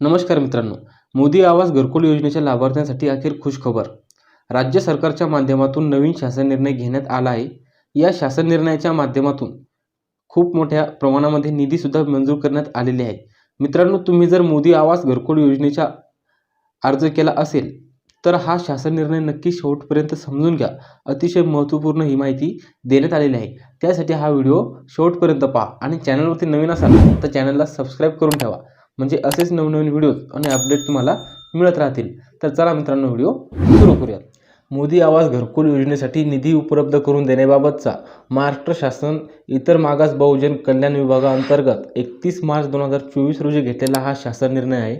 नमस्कार मित्रांनो मोदी आवास घरकुल योजनेच्या लाभार्थ्यांसाठी अखेर खुशखबर राज्य सरकारच्या माध्यमातून नवीन शासन निर्णय घेण्यात आला आहे. या शासन निर्णयाच्या माध्यमातून खूप मोठ्या प्रमाणामध्ये निधीसुद्धा मंजूर करण्यात आलेले आहे. मित्रांनो तुम्ही जर मोदी आवास घरकुल योजनेचा अर्ज केला असेल तर हा शासन निर्णय नक्की शेवटपर्यंत समजून घ्या. अतिशय महत्त्वपूर्ण ही माहिती देण्यात आलेली आहे. त्यासाठी हा व्हिडिओ शेवटपर्यंत पहा आणि चॅनलवरती नवीन असाल तर चॅनलला सबस्क्राईब करून ठेवा. म्हणजे असेच नवनवीन व्हिडिओज आणि अपडेट तुम्हाला मिळत राहतील. तर चला मित्रांनो व्हिडिओ सुरू करूयात. मोदी आवास घरकुल योजनेसाठी निधी उपलब्ध करून देण्याबाबतचा महाराष्ट्र शासन इतर मागास बहुजन कल्याण विभागाअंतर्गत एकतीस मार्च दोन हजार चोवीस रोजी घेतलेला हा शासन निर्णय आहे.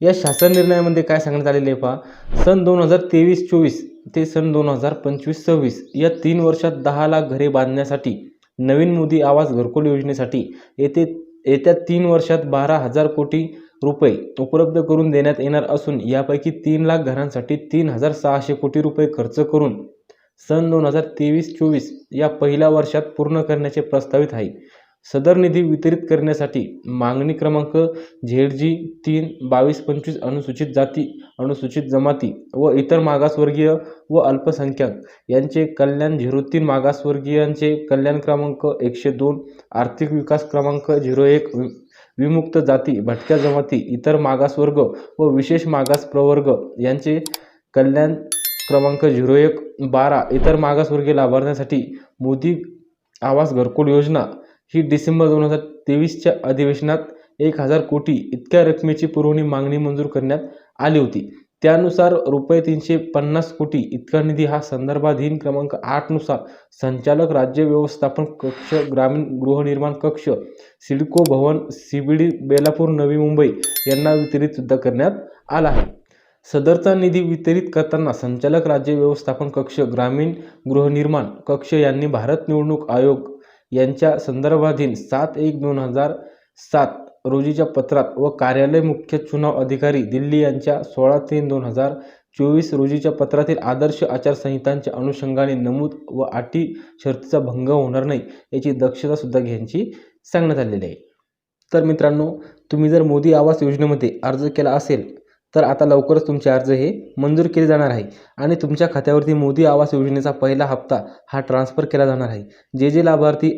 या शासन निर्णयामध्ये काय सांगण्यात आलेले आहे पहा. सन दोन हजार तेवीस चोवीस ते सन दोन हजार पंचवीस सव्वीस या तीन वर्षात दहा लाख घरे बांधण्यासाठी नवीन मोदी आवास घरकुल योजनेसाठी येथे येत्या तीन वर्षात बारा हजार कोटी रुपये उपलब्ध करून देण्यात येणार असून यापैकी तीन लाख घरांसाठी तीन हजार सहाशे कोटी रुपये खर्च करून सन दोन हजार तेवीस चोवीस या पहिल्या वर्षात पूर्ण करण्याचे प्रस्तावित आहे. सदर निधी वितरित करण्यासाठी मागणी क्रमांक झेड जी तीन बावीस पंचवीस अनुसूचित जाती अनुसूचित जमाती व इतर मागासवर्गीय व अल्पसंख्याक यांचे कल्याण झिरो तीन मागासवर्गीयांचे कल्याण क्रमांक एकशे दोन आर्थिक विकास क्रमांक झिरो एक वि विमुक्त जाती भटक्या जमाती इतर मागासवर्ग व विशेष मागास प्रवर्ग यांचे कल्याण क्रमांक झिरो एक बारा इतर मागासवर्गीय लाभार्थ्यांसाठी मोदी आवास घरकुल योजना ही डिसेंबर दोन हजार तेवीसच्या अधिवेशनात एक हजार कोटी इतक्या रकमेची पुरवणी मागणी मंजूर करण्यात आली होती. त्यानुसार रुपये तीनशे पन्नास कोटी इतका निधी हा संदर्भाधीन क्रमांक आठनुसार संचालक राज्य व्यवस्थापन कक्ष ग्रामीण गृहनिर्माण कक्ष सिडको भवन सीबीडी बेलापूर नवी मुंबई यांना वितरित सुद्धा करण्यात आला आहे. सदरचा निधी वितरित करताना संचालक राज्य व्यवस्थापन कक्ष ग्रामीण गृहनिर्माण कक्ष यांनी भारत निवडणूक आयोग यांच्या संदर्भाधीन सात एक दोन हजार सात रोजीच्या पत्रात व कार्यालय मुख्य चुनाव अधिकारी दिल्ली यांच्या सोळा तीन दोन हजार चोवीस रोजीच्या पत्रातील आदर्श आचारसंहितांच्या अनुषंगाने नमूद व अटी शर्तीचा भंग होणार नाही याची दक्षता सुद्धा घ्यायची सांगण्यात आलेली आहे. तर मित्रांनो तुम्ही जर मोदी आवास योजनेमध्ये अर्ज केला असेल तर आता लवकरच तुमचे अर्ज हे मंजूर केले जाणार आहे. आणि तुमच्या खात्यावरती मोदी आवास योजनेचा पहिला हप्ता हा ट्रान्सफर केला जाणार आहे. जे जे लाभार्थी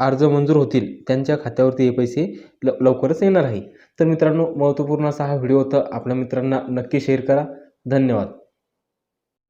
अर्ज मंजूर होतील त्यांच्या खात्यावरती हे पैसे ल लवकरच येणार आहे. तर मित्रांनो महत्त्वपूर्ण असा हा व्हिडिओ होता. आपल्या मित्रांना नक्की शेअर करा. धन्यवाद.